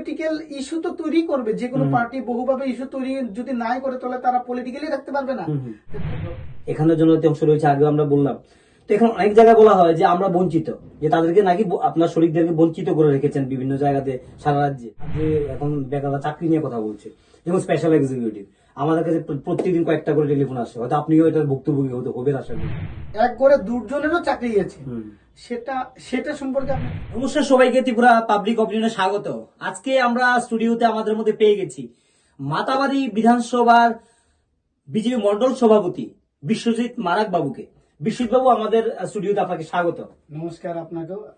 Political issue তো তৈরি করবে যে কোনো পার্টি বহুভাবে ইস্যু তৈরি যদি নাই করে তাহলে তারা পলিটিক্যালি রাখতে পারবে না। এখানে অংশ রয়েছে আগে আমরা বললাম। তো এখন অনেক জায়গায় বলা হয় যে আমরা বঞ্চিত যে তাদেরকে নাকি আপনার শরীরদেরকে বঞ্চিত করে রেখেছেন বিভিন্ন জায়গাতে সারা রাজ্যে। যে এখন বেকাররা চাকরি নিয়ে কথা বলছে যেমন স্পেশাল এক্সিকিউটিভ আমাদের কাছে প্র- প্রত্যেকদিন কয়েকটা করে টেলিফোন আসে। হয়তো আপনিও এটার ভুক্তভোগী হতে হবেন আশা করি। এক করে দুজনেরও চাকরি গেছে। সেটা সেটা সম্পর্কে নমস্কার সবাইকে ত্রিপুরা পাবলিক অপিনিয়নে স্বাগত। আজকে আমরা স্টুডিওতে আমাদের মধ্যে পেয়ে গেছি মাতাবাড়ি বিধানসভার বিজেপি মন্ডল সভাপতি বিশ্বজিৎ মারাক বাবুকে বিশ্বজিৎ বাবু আমাদের স্টুডিওতে আপনাকে স্বাগত। নমস্কার আপনাকেও।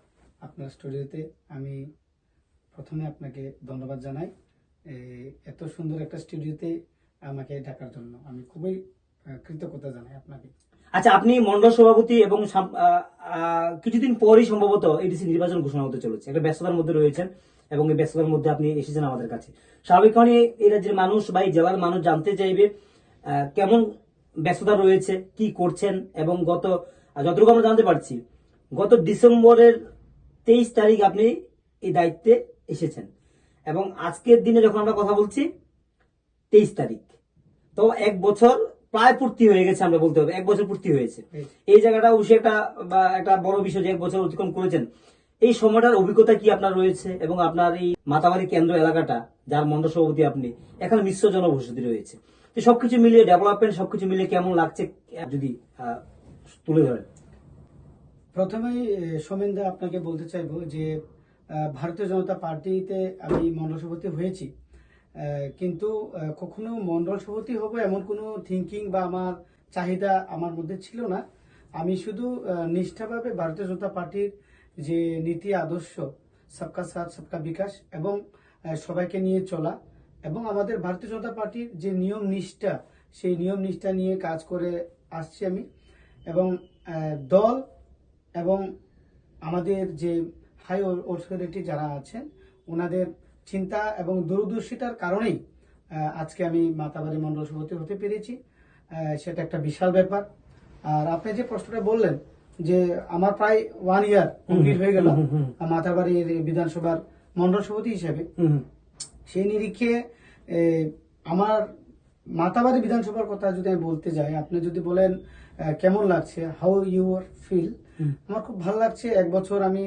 আপনার স্টুডিওতে আমি প্রথমে আপনাকে ধন্যবাদ জানাই। এত সুন্দর একটা স্টুডিওতে আমাকে ডাকার জন্য। আমি খুবই কৃতজ্ঞতা জানাই আপনাকে। আচ্ছা আপনি মন্ডল সভাপতি এবং কিছুদিন পরেই সম্ভবত এডিসি নির্বাচন ঘোষণা হতে চলেছে। একটা ব্যস্ততার মধ্যে রয়েছেন এবং এই ব্যস্ততার মধ্যে আপনি এসেছেন আমাদের কাছে। স্বাভাবিকভাবে এই রাজ্যের মানুষ বা এই জেলার মানুষ জানতে চাইবে কেমন ব্যস্ততা রয়েছে, কি করছেন এবং গত যতটুকু আমরা জানতে পারছি, গত ডিসেম্বরের তেইশ তারিখ আপনি এই দায়িত্বে এসেছেন। এবং আজকের দিনে যখন আমরা কথা বলছি তেইশ তারিখ। তো এক বছর প্রায় পূর্তি হয়ে গেছে আমরা বলতে হবে এক বছর পূর্তি হয়েছে। এই জায়গাটা অবশ্যই একটা বা একটা বড় বিষয় যে এক বছর অতিক্রম করেছেন। এই সময়টার অভিজ্ঞতা কি আপনার রয়েছে এবং আপনার এই মাতাবাড়ি কেন্দ্র এলাকাটা যার মন্ডল সভাপতি আপনি এখানে মিশ্র জনবসতি রয়েছে। তো সবকিছু মিলিয়ে ডেভেলপমেন্ট সবকিছু মিলিয়ে কেমন লাগছে যদি তুলে ধরেন। প্রথমেই সোমেনদা আপনাকে বলতে চাইব যে ভারতীয় জনতা পার্টিতে আমি মন্ডল সভাপতি হয়েছি। কিন্তু কখনো মন্ডল সভাপতি হব এমন কোনো থিঙ্কিং বা আমার চাহিদা আমার মধ্যে ছিল না। আমি শুধু নিষ্ঠাভাবে ভারতীয় জনতা পার্টির যে নীতি আদর্শ, সবকা সাথ, সবকা বিকাশ এবং সবাইকে নিয়ে চলা এবং আমাদের ভারতীয় জনতা পার্টির যে নিয়ম নিষ্ঠা, সেই নিয়ম নিষ্ঠা নিয়ে কাজ করে আসছি আমি এবং দল এবং আমাদের যে হাই অথরিটি যারা আছেন, ওনাদের চিন্তা এবং দূরদর্শিতার কারণেই আজকে আমি মাতাবাড়ি মন্ডল সভাপতি হতে পেরেছি। সেটা একটা বিশাল ব্যাপার। আর আপনি যে প্রশ্নটা বললেন যে আমার প্রায় ওয়ান ইয়ার কমপ্লিট হয়ে গেল মাতাবাড়ির বিধানসভার মন্ডল সভাপতি হিসেবে। সেই নিরিখে আমার মাতাবাড়ি বিধানসভার কথা যদি আমি বলতে যাই আপনি যদি বলেন কেমন লাগছে হাউ ইউর ফিল আমার খুব ভালো লাগছে। এক বছর আমি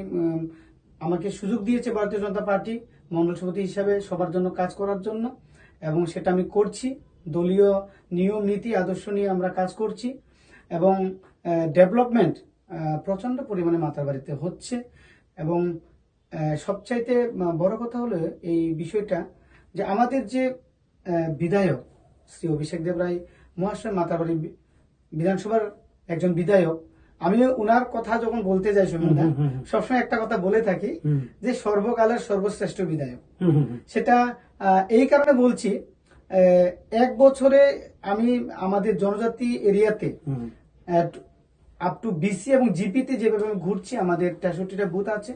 আমাকে সুযোগ দিয়েছে ভারতীয় জনতা পার্টি। মন্ডল সভাপতি হিসাবে সবার জন্য কাজ করার জন্য, এবং সেটা আমি করছি। দলীয় নিয়ম, নীতি, আদর্শ নিয়ে আমরা কাজ করছি, এবং ডেভেলপমেন্ট প্রচণ্ড পরিমাণে মাতার বাড়িতে হচ্ছে, এবং সবচাইতে বড় কথা হলো এই বিষয়টা যে আমাদের যে বিধায়ক শ্রী অভিষেক দেব রায় মহাশয় মাতাবাড়ি বিধানসভার একজন বিধায়ক আমি ওনার কথা যখন বলতে যাই সুমনদা। সবসময় একটা কথা বলে থাকি যে সর্বকালের সর্বশ্রেষ্ঠ বিধায়ক। সেটা এই কারণে বলছি এক বছরে আমি আমাদের জনজাতি এরিয়াতে আপ টু বিসি এবং জিপিতে যেভাবে আমি ঘুরছি আমাদের তেষট্টিটা বুথ আছে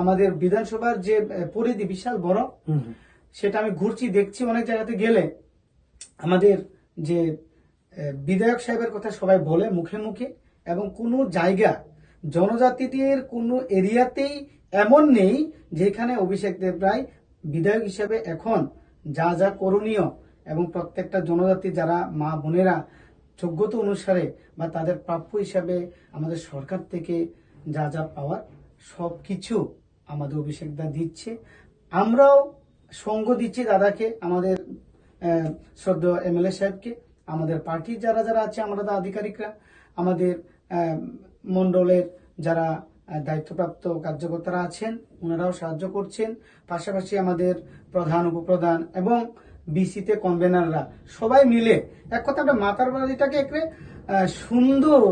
আমাদের বিধানসভার যে পরিধি বিশাল বড়। সেটা আমি ঘুরছি দেখছি অনেক জায়গাতে গেলে আমাদের যে বিধায়ক সাহেবের কথা সবাই বলে মুখে মুখে এবং কোনো জায়গা জনজাতিদের কোনো এরিয়াতেই এমন নেই যেখানে অভিষেক দেব রায় বিধায়ক হিসেবে এখন যা যা করণীয় এবং প্রত্যেকটা জনজাতি যারা মা বোনেরা যোগ্যতা অনুসারে বা তাদের প্রাপ্য হিসাবে আমাদের সরকার থেকে যা যা পাওয়ার সব কিছু আমাদের অভিষেক দা দিচ্ছে। আমরাও সঙ্গ দিচ্ছি দাদাকে আমাদের আহ, শ্রদ্ধেয় এমএলএ সাহেবকে আমাদের পার্টির যারা যারা আছে আমরা আধিকারিকরা আমাদের মণ্ডলের যারা দায়িত্বপ্রাপ্ত কার্যকর্তারা আছেন ওনারাও সাহায্য করছেন। পাশাপাশি আমাদের প্রধান উপপ্রধান এবং বিসিতে কনভেনাররা সবাই মিলে এক কথা আমরা মাতার বাড়িটাকে একরে সুন্দর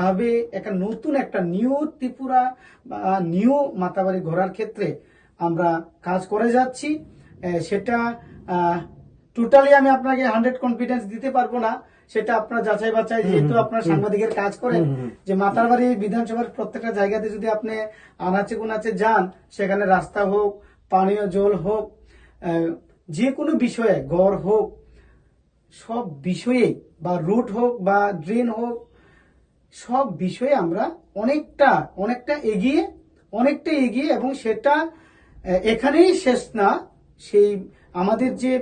ভাবে একটা নতুন একটা নিউ ত্রিপুরা বা নিউ মাতাবাড়ি ঘোরার ক্ষেত্রে আমরা কাজ করে যাচ্ছি। সেটা টোটালি আমি আপনাকে হান্ড্রেড কনফিডেন্স দিতে পারব না। সেটা আপনার যাচাই বাছাই যেহেতু আপনার সাংবাদিকের কাজ করেন। যে মাতারবাড়ি বিধানসভার প্রত্যেকটা জায়গাতে যদি আপনি আনাচে গুনাচে যান সেখানে রাস্তা হোক পানীয় জল হোক যে কোনো বিষয়ে গড় হোক সব বিষয়ে বা রুট হোক বা ড্রেন হোক সব বিষয়ে আমরা অনেকটা অনেকটা এগিয়ে অনেকটা এগিয়ে এবং সেটা এখানেই শেষ না সেই আমাদের যে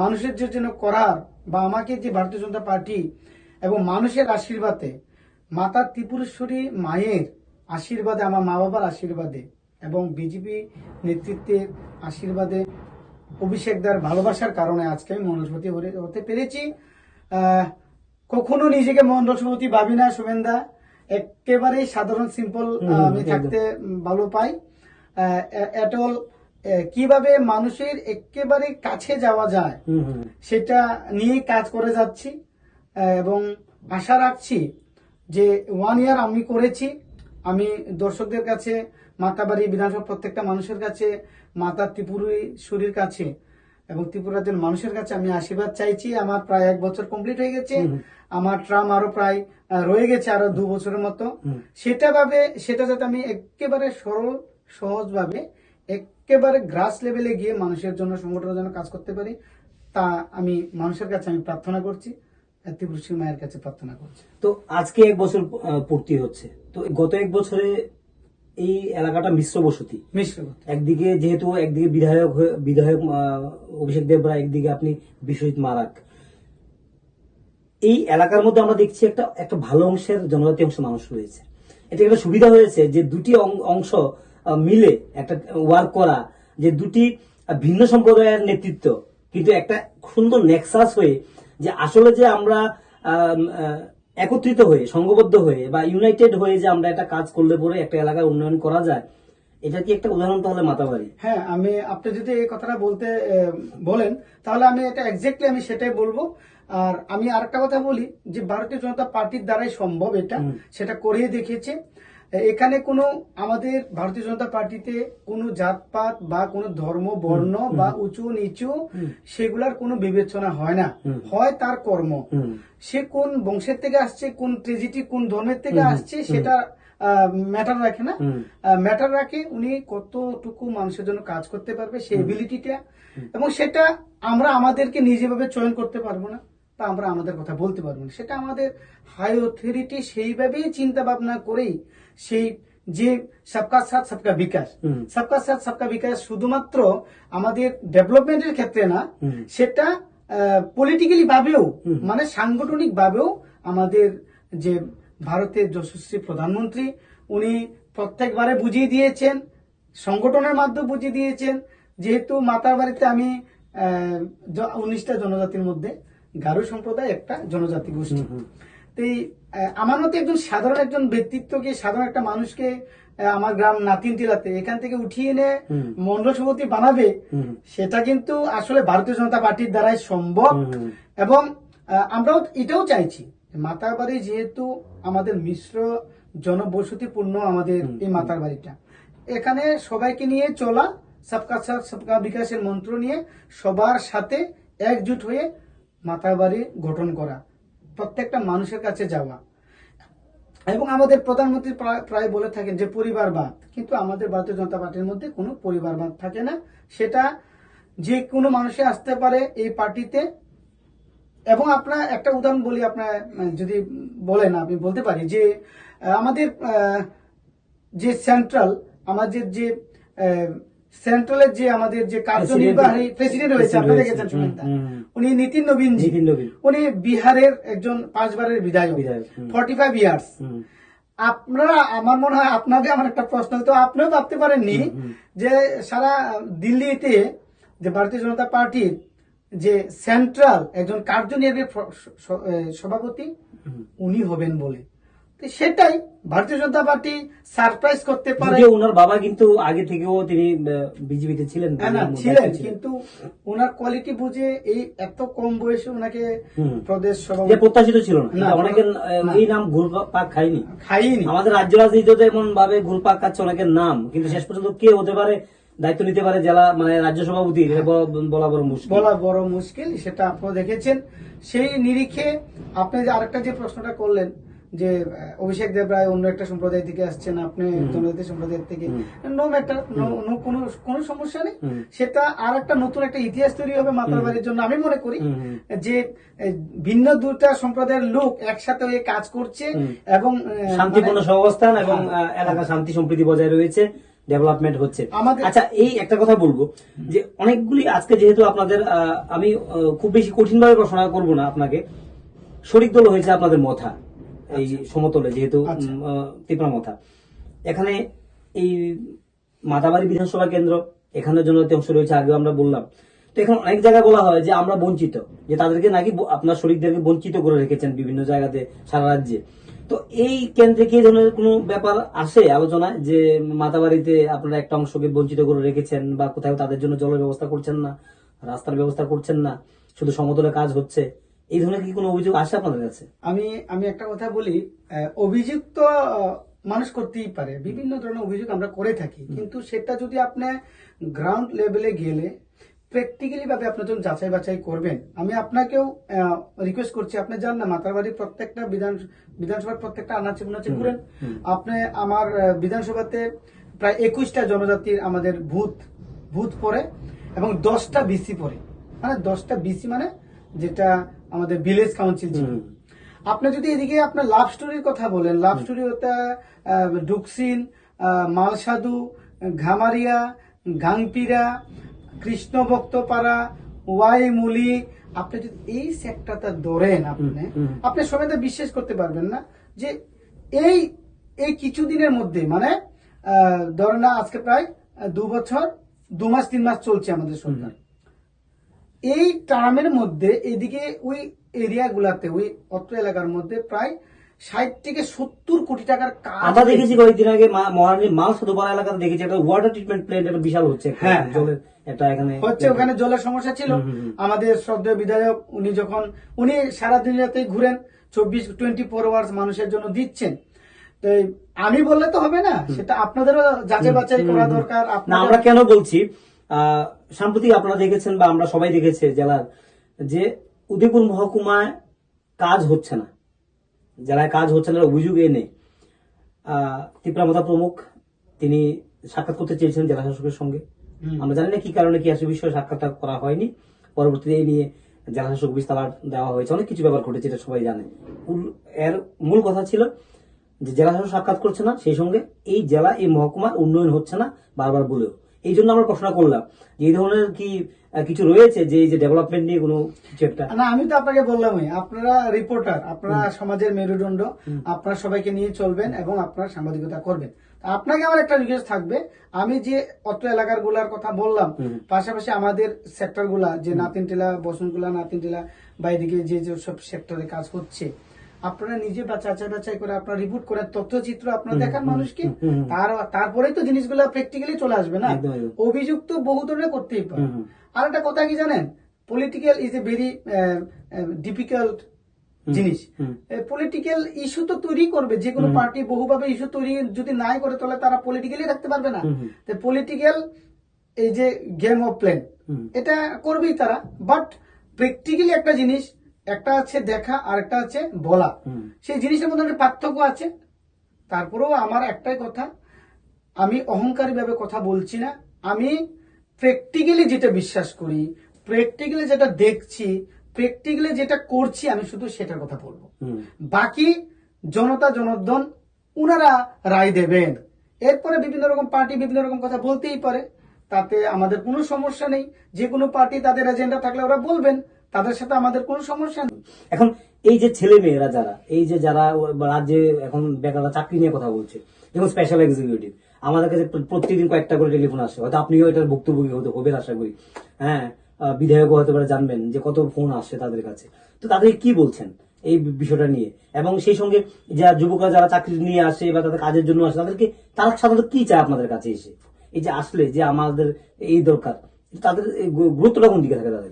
মানুষের যে জন্য করার বা আমাকে যে ভারতীয় জনতা পার্টি এবং মানুষের আশীর্বাদে মাতা ত্রিপুরেশ্বরী মায়ের আশীর্বাদে আমার মা বাবার আশীর্বাদে এবং বিজেপি নেতৃত্বের আশীর্বাদে অভিষেক দার ভালোবাসার কারণে আজকে আমি মন্ডল সভাপতি হতে- হতে পেরেছি। কখনো নিজেকে মন্ডল সভাপতি ভাবি না শুভেন্দা। একেবারেই সাধারণ সিম্পল আমি থাকতে ভালো পাই। এটল কীভাবে মানুষের একেবারে কাছে যাওয়া যায় সেটা নিয়ে কাজ করে যাচ্ছি। এবং আশা রাখছি যে ওয়ান ইয়ার আমি করেছি। আমি দর্শকদের কাছে মাতাবাড়ি বিধানসভা প্রত্যেকটা মানুষের কাছে মাতা ত্রিপুরেশ্বরীর কাছে এবং ত্রিপুরা রাজ্যের মানুষের কাছে আমি আশীর্বাদ চাইছি। আমার প্রায় এক বছর কমপ্লিট হয়ে গেছে। আমার ট্রাম আরও প্রায় রয়ে গেছে আরও দু বছরের মতো। সেটা ভাবে সেটা যাতে আমি একেবারে সরল সহজ ভাবে একেবারে গ্রাস লেভেলে গিয়ে মানুষের জন্য সংগঠনের জন্য কাজ করতে পারি তা আমি মানুষের কাছে আমি প্রার্থনা করছি আর মায়ের কাছে প্রার্থনা করছি। তো আজকে এক বছর পূর্তি হচ্ছে। তো গত এক বছরে এই এলাকাটা মিশ্র বসতি। মিশ্র একদিকে যেহেতু একদিকে বিধায়ক বিধায়ক অভিষেক দেবরা একদিকে আপনি বিশ্বজিৎ মারাক। এই এলাকার মধ্যে আমরা দেখছি একটা একটা ভালো অংশের জনজাতি অংশ মানুষ রয়েছে। এটা একটা সুবিধা হয়েছে যে দুটি অংশ মিলে একটা ওয়ার্ক করা যে দুটি ভিন্ন সম্প্রদায়ের নেতৃত্ব। কিন্তু একটা সুন্দর নেক্সাস হয়ে যে আসলে যে আমরা একত্রিত হয়ে সংঘবদ্ধ হয়ে বা ইউনাইটেড হয়ে যে আমরা একটা কাজ করলে পরে একটা এলাকার উন্নয়ন করা যায় এটা কি একটা উদাহরণ তাহলে মাতাবাড়ি? হ্যাঁ আমি আপনি যদি এই কথাটা বলতে বলেন তাহলে আমি এটা এক্স্যাক্টলি আমি সেটাই বলব। আর আমি আরেকটা কথা বলি যে ভারতীয় জনতা পার্টির দ্বারাই সম্ভব এটা। সেটা করিয়ে দেখিয়েছে। এখানে কোনো আমাদের ভারতীয় জনতা পার্টিতে কোনো জাতপাত বা কোনো ধর্ম বর্ণ বা উঁচু নিচু সেগুলার কোনো বিবেচনা হয় না। হয় তার কর্ম। সে কোন বংশের থেকে আসছে কোন ট্রেজিটি কোন ধর্মের থেকে আসছে সেটা ম্যাটার রাখে না। ম্যাটার রাখে উনি কতটুকু মানুষের জন্য কাজ করতে পারবে সেই এবিলিটিটা এবং সেটা আমরা আমাদেরকে নিজেভাবে চয়ন করতে পারব না বা আমরা আমাদের কথা বলতে পারব না। সেটা আমাদের হাই অথরিটি সেইভাবেই চিন্তা ভাবনা করেই সেই যে সবকা সাথ সবকা বিকাশ। সবকা সাথ সবকা বিকাশ শুধুমাত্র আমাদের ডেভেলপমেন্টের ক্ষেত্রে না সেটা পলিটিক্যালি ভাবেও মানে সাংগঠনিক ভাবেও আমাদের যে ভারতের যশস্বী প্রধানমন্ত্রী উনি প্রত্যেকবারে বুঝিয়ে দিয়েছেন সংগঠনের মাধ্যমে বুঝিয়ে দিয়েছেন যেহেতু মাতার বাড়িতে আমি উনিশটা জনজাতির মধ্যে গারো সম্প্রদায় একটা জনজাতি গোষ্ঠী। তো এই আমার মতে একজন সাধারণ একজন ব্যক্তিত্বকে সাধারণ একটা মানুষকে আমার গ্রাম নাতিন টিলাতে এখান থেকে উঠিয়ে এনে মন্ডল সভাপতি বানাবে সেটা কিন্তু আসলে ভারতীয় জনতা পার্টির দ্বারাই সম্ভব। এবং আমরাও এটাও চাইছি মাতার বাড়ি যেহেতু আমাদের মিশ্র জনবসতিপূর্ণ আমাদের এই মাতার বাড়িটা। এখানে সবাইকে নিয়ে চলা সবকা সাথ সবকা বিকাশের মন্ত্র নিয়ে সবার সাথে একজুট হয়ে মাতার বাড়ি গঠন করা। প্রত্যেকটা মানুষের কাছে যাওয়া। এবং আমাদের প্রধানমন্ত্রী প্রায়- বলে থাকেন যে পরিবারবাদ। কিন্তু আমাদের ভারতীয় জনতা পার্টির মধ্যে কোনো পরিবারবাদ থাকে না। সেটা যে কোনো মানুষে আসতে পারে এই পার্টিতে। এবং আপনার একটা উদাহরণ বলি আপনার, যদি বলেন আমি বলতে পারি যে, আমাদের যে সেন্ট্রাল আমাদের যে সেন্ট্রালের যে আমাদের যে কার্যনির্বাহী প্রেসিডেন্ট রয়েছে। আপনি President দেখেছেন সুমিতা। হুম, হুম। উনি নীতিন নবীন। উনি বিহারের একজন পাঁচবারের বিধায়ক। বিধায়ক, ফর্টি ফাইভ ইয়ার্স আপনারা আমার মনে হয় আপনাকে আমার একটা প্রশ্ন তো আপনিও ভাবতে পারেননি। যে সারা দিল্লিতে যে ভারতীয় জনতা পার্টির যে সেন্ট্রাল একজন কার্যনির্বাহী সভাপতি উনি হবেন বলে। সেটাই ভারতীয় জনতা পার্টি সারপ্রাইজ করতে পারে। ওনার বাবা কিন্তু আগে থেকেও তিনি বিজেপিতে ছিলেন না ছিলেন কিন্তু ওনার কোয়ালিটি বুঝে এই এত কম বয়সে ওনাকে প্রদেশ সভাপতি প্রত্যাশিত ছিল না অনেকে এই নাম ঘুরপাক খায়নি। খাইনি আমাদের রাজ্য রাজনীতিতে এমন ভাবে ঘুরপাক খাচ্ছে অনেকের নাম কিন্তু শেষ পর্যন্ত কে হতে পারে দায়িত্ব নিতে পারে জেলা মানে রাজ্য সভাপতি বলা- বড় মুশকিল। বলা বড় মুশকিল সেটা আপনারা দেখেছেন। সেই নিরিখে আপনি যে আরেকটা যে প্রশ্নটা করলেন যে অভিষেক দেব রায় অন্য একটা সম্প্রদায় থেকে আসছেন আপনি জনজাতি সম্প্রদায়ের থেকে। নো ম্যাটার নো কোনো কোনো সমস্যা নেই। সেটা আর একটা নতুন একটা ইতিহাস তৈরি হবে মাতার বাড়ির জন্য। আমি মনে করি। যে ভিন্ন দুটা সম্প্রদায়ের লোক একসাথে হয়ে কাজ করছে এবং শান্তিপূর্ণ মানে- সহাবস্থান এবং আহ, এলাকা শান্তি সম্প্রীতি বজায় রয়েছে ডেভেলপমেন্ট হচ্ছে। আচ্ছা এই একটা কথা বলব যে অনেকগুলি আজকে যেহেতু আপনাদের আহ, আমি খুব বেশি কঠিন ভাবে প্রশ্ন করব না আপনাকে শরিক দল হয়েছে আপনাদের মথা। এই সমতলে যেহেতু আচ্ছা। উম, ত্রিপুরা মথা এখানে এই মাতাবাড়ি বিধানসভা কেন্দ্র এখানের জন্য অংশ রয়েছে আগেও আমরা বললাম। তো এখানে অনেক জায়গায় বলা হয় যে আমরা বঞ্চিত যে তাদেরকে নাকি আপনার শরীরদেরকে বঞ্চিত করে রেখেছেন বিভিন্ন জায়গাতে সারা রাজ্যে। তো এই কেন্দ্রে কি ধরনের কোনো ব্যাপার আসে আলোচনা যে মাতাবাড়িতে আপনারা একটা অংশকে বঞ্চিত করে রেখেছেন বা কোথাও তাদের জন্য জলের ব্যবস্থা করছেন না রাস্তার ব্যবস্থা করছেন না শুধু সমতলে কাজ হচ্ছে? এই ধরনের কি কোনো অভিযোগ আসে আপনাদের কাছে আমি আমি একটা কথা বলি অভিযোগ তো মানুষ করতেই পারে। বিভিন্ন ধরনের অভিযোগ আমরা করে থাকি। কিন্তু সেটা যদি আপনি গ্রাউন্ড লেভেলে গেলে প্র্যাকটিক্যালি ভাবে আপনি যখন যাচাই বাছাই করবেন আমি আপনাকেও রিকোয়েস্ট করছি। আপনি যান না মাতারবাড়ির প্রত্যেকটা বিধান বিধানসভার প্রত্যেকটা আনাচে গুনাচে ঘুরেন। আপনি আমার বিধানসভাতে প্রায় একুশটা জনজাতির আমাদের ভূত ভূত পড়ে এবং দশটা বিসি পড়ে। মানে দশটা বিসি মানে যেটা আমাদের ভিলেজ কাউন্সিল ছিল। আপনি যদি এদিকে আপনার লাভ স্টোরির কথা বলেন লাভ স্টোরি হতে ডুকসিন মালসাধু ঘামারিয়া গাংপিরা কৃষ্ণভক্তপাড়া ওয়াইমুলি আপনি যদি এই সেক্টরটা ধরেন আপনি। আপনি সবাই তো বিশ্বাস করতে পারবেন না যে এই এই কিছুদিনের মধ্যে মানে আহ, ধরেন না আজকে প্রায় দু বছর দু মাস তিন মাস চলছে আমাদের সরকার। এই টার্মের মধ্যে এদিকে ওই এরিয়া গুলাতে ওই অত্র এলাকার মধ্যে প্রায় ষাট থেকে সত্তর কোটি টাকার কাজ আমরা দেখেছি কয়েকদিন আগে মহারানীর মাল সাধুপাড়া এলাকাতে দেখেছি একটা ওয়াটার ট্রিটমেন্ট প্ল্যান্ট একটা বিশাল হচ্ছে হ্যাঁ, জলের এখানে হচ্ছে ওখানে জলের সমস্যা ছিল। আমাদের শ্রদ্ধেয় বিধায়ক উনি যখন উনি সারা দিন রাতে ঘুরেন চব্বিশ টোয়েন্টি ফোর আওয়ার্স মানুষের জন্য দিচ্ছেন। তো আমি বললে তো হবে না সেটা আপনাদেরও যাচাই বাছাই করা দরকার আমরা কেন বলছি? আহ, সাম্প্রতিক আপনারা দেখেছেন বা আমরা সবাই দেখেছি জেলার যে উদয়পুর মহকুমায় কাজ হচ্ছে না। জেলায় কাজ হচ্ছে না অভিযোগ এনে আহ, ত্রিপুরামতা প্রমুখ তিনি সাক্ষাৎ করতে চেয়েছেন জেলা শাসকের সঙ্গে। আমরা জানি না কি কারণে কি আসে বিষয়ে সাক্ষাৎটা করা হয়নি। পরবর্তীতে এই নিয়ে জেলা শাসক বিস্তার দেওয়া হয়েছে। অনেক কিছু ব্যাপার ঘটেছে এটা সবাই জানে। এর মূল কথা ছিল যে জেলা শাসক সাক্ষাৎ করছে না সেই সঙ্গে এই জেলা এই মহকুমার উন্নয়ন হচ্ছে না বারবার বলেও। এই জন্য আমরা প্রশ্ন করলাম যে এই ধরনের কি কিছু রয়েছে যে এই যে ডেভেলপমেন্ট নিয়ে কোনো কিছু একটা? না আমি তো আপনাকে বললামই আপনারা রিপোর্টার আপনারা সমাজের মেরুদণ্ড আপনারা সবাইকে নিয়ে চলবেন এবং আপনারা সাংবাদিকতা করবেন। তা আপনাকে আমার একটা রিকোয়েস্ট থাকবে আমি যে অত্র এলাকারগুলার কথা বললাম পাশাপাশি আমাদের সেক্টরগুলা যে নাতিনটিলা বসনগুলা নাতিনটিলা বা এদিকে যে যে সব সেক্টরে কাজ হচ্ছে আপনারা নিজে বা যাচাই বাছাই করে আপনার রিপোর্ট করেন তথ্যচিত্র আপনারা দেখান মানুষকে। তার তারপরেই তো জিনিসগুলো প্র্যাকটিক্যালি চলে আসবে না। অভিযোগ তো বহু ধরনের করতেই পারে। আর একটা কথা কি জানেন? Political is a very difficult জিনিস। পলিটিক্যাল ইস্যু তো তৈরি করবে। যে কোনো পার্টি বহুভাবে ইস্যু তৈরি যদি নাই করে তাহলে তারা পলিটিক্যালি রাখতে পারবে না। পলিটিক্যাল এই যে গেম অফ প্ল্যান এটা করবেই তারা। বাট প্র্যাকটিক্যালি একটা জিনিস একটা আছে দেখা আর একটা আছে বলা। সেই জিনিসের মধ্যে একটা পার্থক্য আছে। তারপরেও আমার একটাই কথা আমি অহংকারী ভাবে কথা বলছি না। আমি প্র্যাকটিক্যালি যেটা বিশ্বাস করি প্র্যাকটিক্যালি যেটা দেখছি প্র্যাকটিক্যালি যেটা করছি আমি শুধু সেটার কথা বলব। বাকি জনতা জনার্দন উনারা রায় দেবেন। এরপরে বিভিন্ন রকম পার্টি বিভিন্ন রকম কথা বলতেই পারে। তাতে আমাদের কোনো সমস্যা নেই। যে কোনো পার্টি তাদের এজেন্ডা থাকলে ওরা বলবেন। তাদের সাথে আমাদের কোনো সমস্যা নেই। এখন এই যে ছেলে মেয়েরা যারা, এই যে যারা রাজ্যে এখন বেকাররা চাকরি নিয়ে কথা বলছে, যেমন স্পেশাল এক্সিকিউটিভ আমাদের কাছে প্র- প্রত্যেকদিন কয়েকটা করে টেলিফোন আসে। হয়তো আপনিও এটার ভুক্তভোগী হতে হবেন আশা করি। হ্যাঁ বিধায়কও হতে পারে, জানবেন যে কত ফোন আসছে তাদের কাছে। তো তাদের কি বলছেন এই বিষয়টা নিয়ে? এবং সেই সঙ্গে যা যুবকরা যারা চাকরি নিয়ে আসে বা তাদের কাজের জন্য আসে, তাদেরকে তারা সাধারণত কি চায় আপনাদের কাছে এসে? এই যে আসলে যে আমাদের এই দরকার, তাদের গুরুত্বটা কোন দিকে থাকে তাদের?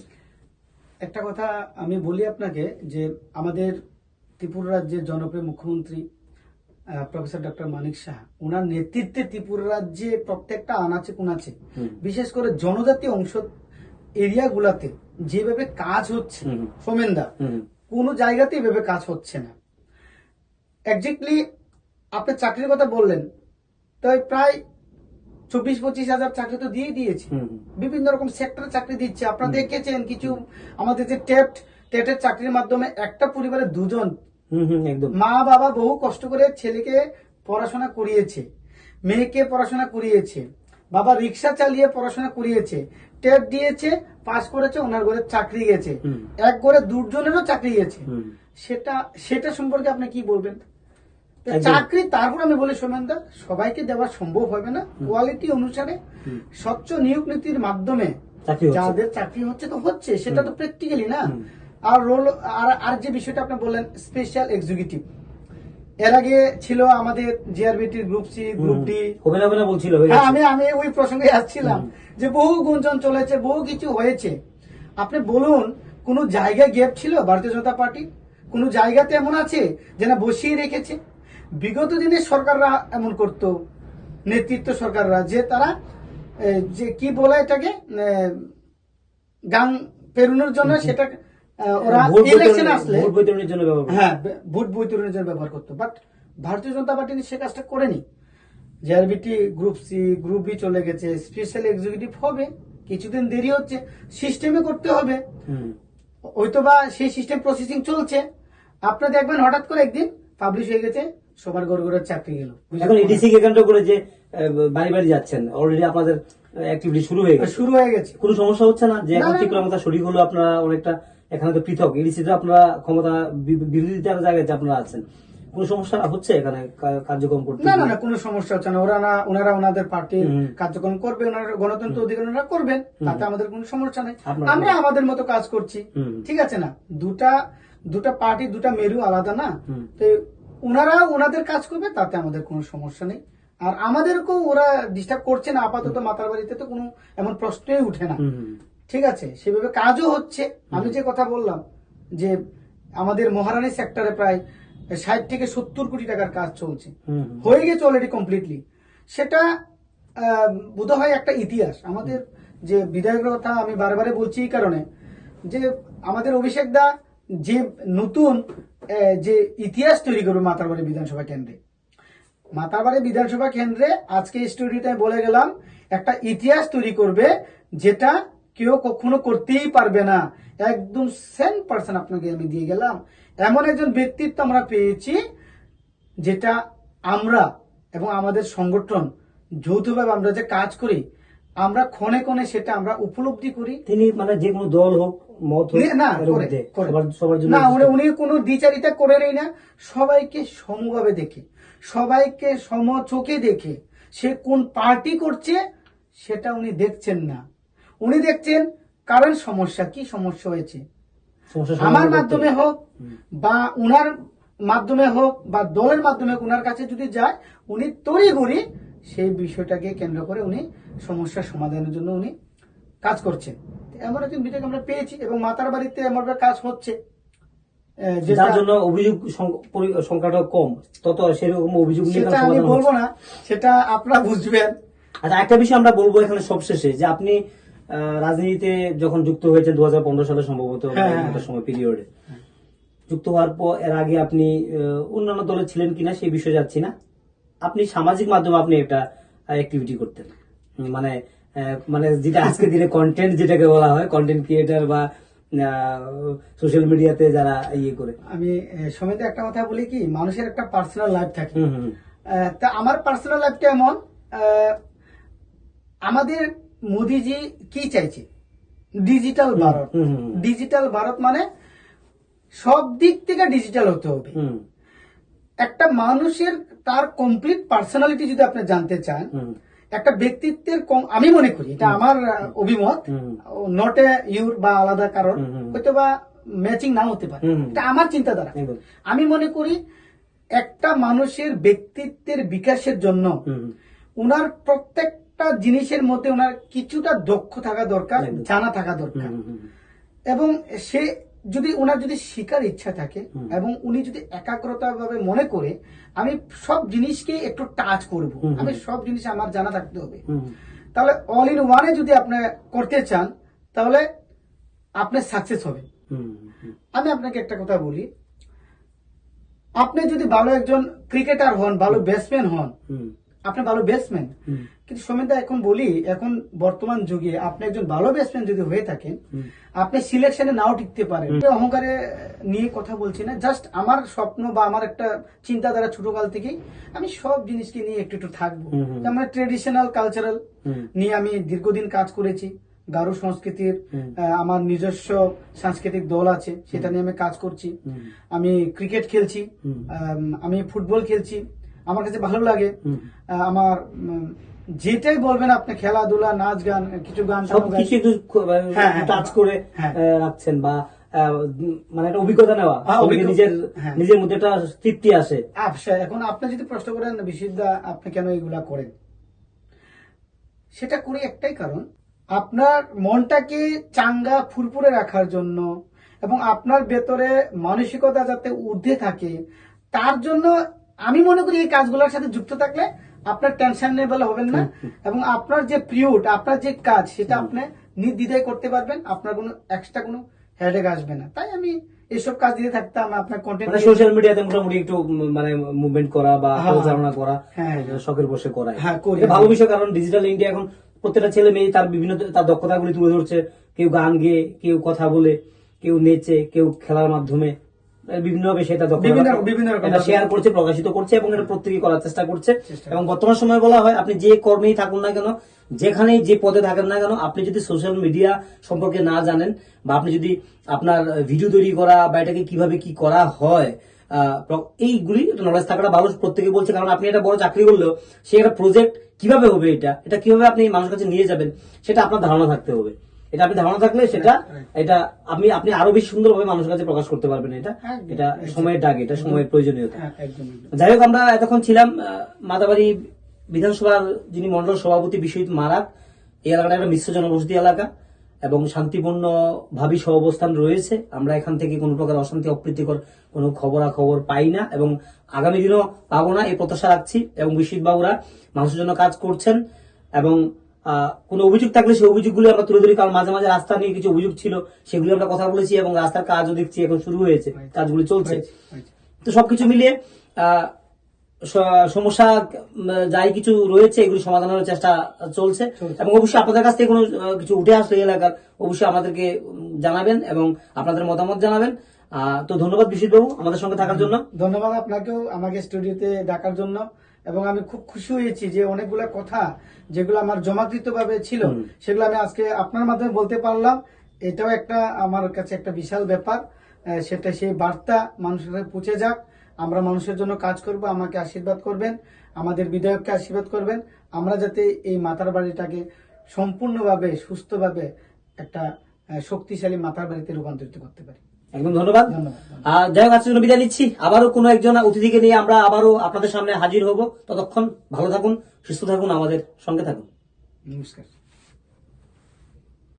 একটা কথা আমি বলি আপনাকে যে আমাদের ত্রিপুরা রাজ্যের জনপ্রিয় মুখ্যমন্ত্রী প্রফেসর ডক্টর মানিক শাহ ওনার নেতৃত্বে ত্রিপুরা রাজ্যে প্রত্যেকটা আনাচে কোনাচে। বিশেষ করে জনজাতি অংশ এরিয়া গুলাতে যেভাবে কাজ হচ্ছে। সোমেনদা কোনো জায়গাতে এভাবে কাজ হচ্ছে না একজাক্টলি আপনি চাকরির কথা বললেন তাই প্রায় চব্বিশ পঁচিশ হাজার চাকরি তো দিয়ে দিয়েছে। বিভিন্ন রকম সেক্টর চাকরি দিচ্ছে। আপনারা দেখেছেন কিছু আমাদের যে টেট টেটের চাকরির মাধ্যমে একটা পরিবারে দুজন মা বাবা বহু কষ্ট করে ছেলেকে পড়াশোনা করিয়েছে মেয়েকে পড়াশোনা করিয়েছে বাবা রিক্সা চালিয়ে পড়াশোনা করিয়েছে টেট দিয়েছে পাস করেছে ওনার ঘরে চাকরি গেছে। এক ঘরে দুজনেরও চাকরি গেছে। সেটা সেটা সম্পর্কে আপনি কি বলবেন। চাকরি তারপর আমি বলি সোমেনদা সবাইকে দেওয়া সম্ভব হবে না। কোয়ালিটি অনুসারে। স্বচ্ছ নিয়োগ নীতির মাধ্যমে যাদের চাকরি হচ্ছে তো হচ্ছে সেটা তো প্র্যাকটিক্যালি না। আর রোল আর আর যে বিষয়টা আপনি বললেন স্পেশাল এক্সিকিউটিভ এর আগে ছিল আমাদের জিআরবিটির গ্রুপ সি গ্রুপ ডি বলছিল হ্যাঁ আমি আমি ওই প্রসঙ্গে আসছিলাম যে বহু গুঞ্জন চলেছে বহু কিছু হয়েছে। আপনি বলুন কোন জায়গায় গ্যাপ ছিল? ভারতীয় জনতা পার্টি? কোন জায়গাতে এমন আছে যেন বসিয়ে রেখেছে? বিগত দিনে সরকাররা এমন করত নেতৃত্ব সরকাররা যে তারা যে কি বলে এটাকে এ, গাং পেরোনোর জন্য সেটা ওরা ভোট ইলেকশন আসলে ভোট বৈতরণের জন্য হ্যাঁ ভোট বৈতরণের জন্য ব্যবহার করতো। বাট ভারতীয় জনতা পার্টি সে কাজটা করেনি। JRBT group C group B চলে গেছে স্পেশাল এক্সিকিউটিভ হবে কিছুদিন দেরি হচ্ছে সিস্টেমে করতে হবে। হুম। হয়তো বা সেই সিস্টেম প্রসেসিং চলছে। আপনি দেখবেন হঠাৎ করে একদিন পাবলিশ হয়ে গেছে সবার ঘর গড়ের চাকরি গেল। এখন এডিসি কে কেন্দ্র করে যে বাড়ি বাড়ি যাচ্ছেন অলরেডি আপনাদের অ্যাক্টিভিটি শুরু হয়ে গেছে। শুরু হয়ে গেছে। কোনো সমস্যা হচ্ছে না? যে এখন ক্ষমতা শরীর হলো আপনারা অনেকটা এখানে তো পৃথক। এডিসিতে আপনারা ক্ষমতা বিরোধিতার জায়গায় যে আপনারা আছেন কোনো সমস্যা হচ্ছে এখানে কার্যক্রম করতে না না কোনো সমস্যা হচ্ছে না। ওরা না ওনারা ওনাদের পার্টির কার্যক্রম করবে ওনারা গণতন্ত্র অধিকার ওনারা করবেন। তাতে আমাদের কোনো সমস্যা নেই। আমরা আমাদের মতো কাজ করছি। ঠিক আছে না? দুটা দুটা পার্টি দুটা মেরু আলাদা না? তো ওনারা ওনাদের কাজ করবে তাতে আমাদের কোনো সমস্যা নেই। আর আমাদেরকেও ওরা ডিস্টার্ব করছে না আপাতত মাতার বাড়িতে তো কোনো এমন প্রশ্নই উঠে না। ঠিক আছে? সেভাবে কাজও হচ্ছে। আমি যে কথা বললাম যে আমাদের মহারানী সেক্টরে প্রায় ষাট থেকে সত্তর কোটি টাকার কাজ চলছে। হয়ে গেছে অলরেডি কমপ্লিটলি সেটা বোধ হয় একটা ইতিহাস। আমাদের যে বিধায়কের কথা আমি বারবারে বলছি এই কারণে যে আমাদের অভিষেক দা যে নতুন যে ইতিহাস তৈরি করবে মাতারবাড়ি বিধানসভা কেন্দ্রে। মাতারবাড়ি বিধানসভা কেন্দ্রে আজকে স্টোরিটা বলে গেলাম, একটা ইতিহাস তৈরি করবে যেটা কেউ কখনো করতেই পারবে না। একদম সেন পার্সন আপনাকে আমি দিয়ে গেলাম। এমন একজন ব্যক্তিত্ব আমরা পেয়েছি যেটা আমরা এবং আমাদের সংগঠন যৌথভাবে আমরা যে কাজ করি, আমরা ক্ষণে ক্ষণে সেটা আমরা উপলব্ধি করি। তিনি মানে যে কোনো দল হোক মত না করে, করে। সবার সবার জন্য না উনি কোনো দ্বিচারিতা করে নেই না সবাইকে সমভাবে দেখে সবাইকে সম চোখে দেখে সে কোন পার্টি করছে সেটা উনি দেখছেন না। উনি দেখছেন কারণ সমস্যা কি সমস্যা হয়েছে? আমার মাধ্যমে হোক বা উনার মাধ্যমে হোক বা দলের মাধ্যমে হোক, উনার কাছে যদি যায় উনি তড়িঘড়ি সেই বিষয়টাকে কেন্দ্র করে উনি সমস্যার সমাধানের জন্য উনি কাজ করছেন। এমন একজন বিধায়ক আমরা পেয়েছি এবং মাতার বাড়িতে এমন কাজ হচ্ছে যার জন্য অভিযোগ সংখ্যাটা কম। তত সেরকম অভিযোগ সেটা আমি বলব না সেটা আপনারা বুঝবেন। আচ্ছা একটা বিষয় আমরা বলব এখানে সবশেষে যে আপনি রাজনীতিতে যখন যুক্ত হয়েছেন দু হাজার পনেরো সালে সম্ভবত হ্যাঁ, সময় পিরিয়ডে যুক্ত হওয়ার পর এর আগে আপনি অন্যান্য দলে ছিলেন কিনা সেই বিষয়ে যাচ্ছি না। আপনি সামাজিক মাধ্যমে আপনি একটা অ্যাক্টিভিটি করতেন। মানে মানে যেটা আজকে দিনে কন্টেন্ট যেটাকে বলা হয় কন্টেন্ট ক্রিয়েটার বা সোশ্যাল মিডিয়াতে যারা ইয়ে করে। আমি সমিতি একটা কথা বলি কি মানুষের একটা পার্সোনাল লাইফ থাকে। তা আমার পার্সোনাল লাইফটা এমন আমাদের মোদিজি কি চাইছে? ডিজিটাল ভারত। ডিজিটাল ভারত মানে সব দিক থেকে ডিজিটাল হতে হবে। হুম। একটা মানুষের তার কমপ্লিট পার্সোনালিটি যদি আপনি জানতে চান হুম। একটা ব্যক্তিত্বের কম- আমি মনে করি এটা আমার অভিমত। নট এ ইউর বা আলাদা কারণ। হয়তো বা ম্যাচিং না হতে পারে। এটা আমার চিন্তাধারা আমি মনে করি একটা মানুষের ব্যক্তিত্বের বিকাশের জন্য। উনার প্রত্যেকটা জিনিসের মধ্যে উনার কিছুটা দক্ষ থাকা দরকার জানা থাকা দরকার। এবং সে যদি ওনার যদি শিকার ইচ্ছা থাকে এবং উনি যদি একাগ্রতা ভাবে মনে করে আমি সব জিনিসকে একটু টাচ করব। আমি সব জিনিস আমার জানা থাকতে হবে। তাহলে অল ইন ওয়ানে যদি আপনি করতে চান তাহলে আপনি সাকসেস হবে। আমি আপনাকে একটা কথা বলি। আপনি যদি ভালো একজন ক্রিকেটার হন ভালো ব্যাটসম্যান হন আপনি ভালো ব্যাটসম্যান। কিন্তু সমিতা এখন বলি এখন বর্তমান যুগে আপনি একজন ভালো ব্যাটসম্যান যদি হয়ে থাকেন আপনি সিলেকশনে নাও টিকতে পারেন। অহংকারে নিয়ে কথা বলছি না। জাস্ট আমার স্বপ্ন বা আমার একটা চিন্তাধারা ছোটকাল থেকেই আমি সব জিনিসকে নিয়ে একটু একটু থাকব। আমরা ট্রেডিশনাল কালচারাল নিয়ে আমি দীর্ঘদিন কাজ করেছি। গারো সংস্কৃতির আমার নিজস্ব সাংস্কৃতিক দল আছে সেটা নিয়ে আমি কাজ করছি। আমি ক্রিকেট খেলছি। আমি ফুটবল খেলছি। আমার কাছে ভালো লাগে আমার যেটাই বলবেন আপনি খেলাধুলা নাচ গান কিছু গান একটু হ্যাঁ, হ্যাঁ। টাচ করে হ্যাঁ। রাখছেন বা মানে একটা অভিজ্ঞতা নেওয়া হ্যাঁ, নিজের হ্যাঁ। নিজের মধ্যে একটা তৃপ্তি আসে এখন আপনি যদি প্রশ্ন করেন বিশুদ্ধা আপনি কেন এগুলা করেন সেটা করি একটাই কারণ আপনার মনটাকে চাঙ্গা ফুরফুরে রাখার জন্য এবং আপনার ভেতরে মানসিকতা যাতে ঊর্ধ্বে থাকে তার জন্য আমি মনে করি এই কাজগুলোর সাথে যুক্ত থাকলে আপনার টেনশন লেভেল হবেন না এবং আপনার যে পিরিয়ড আপনার যে কাজ সেটা আপনি নির্দ্বিধায় করতে পারবেন আপনার কোনো এক্সট্রা কোনো হেডেক আসবে না। তাই আমি এসব কাজ দিতে থাকতাম আপনার কন্টেন্ট মানে সোশ্যাল মিডিয়াতে মোটামুটি একটু মানে মুভমেন্ট করা বা হ্যাঁ। পরিচালনা করা হ্যাঁ। শখের বসে করা। হ্যাঁ, ভালো বিষয় কারণ ডিজিটাল ইন্ডিয়া এখন প্রত্যেকটা ছেলে মেয়ে তার বিভিন্ন তার দক্ষতাগুলি তুলে ধরছে। কেউ গান গেয়ে কেউ কথা বলে কেউ নেচে কেউ খেলার মাধ্যমে। বিভিন্ন ভাবে সেটা বিভিন্ন- এটা শেয়ার করছে প্রকাশিত করছে এবং এটা প্রত্যেকে করার চেষ্টা করছে। এবং বর্তমান সময়ে বলা হয় আপনি যে কর্মেই থাকুন না কেন যেখানেই যে পদে থাকেন না কেন আপনি যদি সোশ্যাল মিডিয়া সম্পর্কে না জানেন বা আপনি যদি আপনার ভিডিও তৈরি করা বা এটাকে কীভাবে কি করা হয় আহ, এইগুলি নলেজ থাকাটা ভালো। প্রত্যেকে বলছে কারণ আপনি একটা বড় চাকরি করলেও সে একটা প্রজেক্ট কীভাবে হবে এটা? এটা কীভাবে আপনি মানুষের কাছে নিয়ে যাবেন? সেটা আপনার ধারণা থাকতে হবে। এটা আপনি ধারণা থাকলে সেটা এটা আপনি আপনি আরও বেশি সুন্দরভাবে মানুষের কাছে প্রকাশ করতে পারবেন এটা। এটা সময়ের ডাক এটা সময়ের প্রয়োজনীয়তা। হ্যাঁ। যাই হোক আমরা এতক্ষণ ছিলাম মাদাবাড়ি বিধানসভার যিনি মন্ডল সভাপতি বিশ্বজিৎ মারাক এই এলাকাটা একটা মিশ্র জনবসতি এলাকা এবং শান্তিপূর্ণ ভাবি সহাবস্থান রয়েছে। আমরা এখান থেকে কোনো প্রকার অশান্তি অপ্রীতিকর কোনো খবরাখবর পাই না এবং আগামী দিনও পাবো না এই প্রত্যাশা রাখছি এবং বিশ্বজিৎ বাবুরা মানুষের জন্য কাজ করছেন এবং কোনো অভিযোগ থাকলে সেই অভিযোগগুলো আমরা তুলে ধরি। কারণ মাঝে মাঝে রাস্তা নিয়ে কিছু অভিযোগ ছিল সেগুলি আমরা কথা বলেছি এবং রাস্তার কাজও দেখছি এখন শুরু হয়েছে কাজগুলো চলছে। তো সবকিছু মিলিয়ে সমস্যা যাই কিছু রয়েছে এগুলি সমাধানের চেষ্টা চলছে। এবং অবশ্যই আপনাদের কাছ থেকে কোনো কিছু উঠে আসলে এই এলাকার অবশ্যই আমাদেরকে জানাবেন এবং আপনাদের মতামত জানাবেন। তো ধন্যবাদ বিশ্বজিৎ বাবু আমাদের সঙ্গে থাকার জন্য। ধন্যবাদ আপনাকেও আমাকে স্টুডিওতে ডাকার জন্য। এবং আমি খুব খুশি হয়েছি যে অনেকগুলো কথা যেগুলো আমার জমাকৃত ভাবে ছিল সেগুলো আমি আজকে আপনার মাধ্যমে বলতে পারলাম। এটাও একটা আমার কাছে একটা বিশাল ব্যাপার। সেটা সেই বার্তা মানুষের কাছে পৌঁছে যাক। আমরা মানুষের জন্য কাজ করব আমাকে আশীর্বাদ করবেন আমাদের বিধায়ককে আশীর্বাদ করবেন। আমরা যাতে এই মাতার বাড়িটাকে সম্পূর্ণভাবে সুস্থভাবে একটা শক্তিশালী মাতার বাড়িতে রূপান্তরিত করতে পারি। একদম ধন্যবাদ। আর যাই হোক আজকের জন্য বিদায় নিচ্ছি। আবারও কোনো একজন অতিথিকে নিয়ে আমরা আবারও আপনাদের সামনে হাজির হব। ততক্ষণ ভালো থাকুন সুস্থ থাকুন আমাদের সঙ্গে থাকুন। নমস্কার।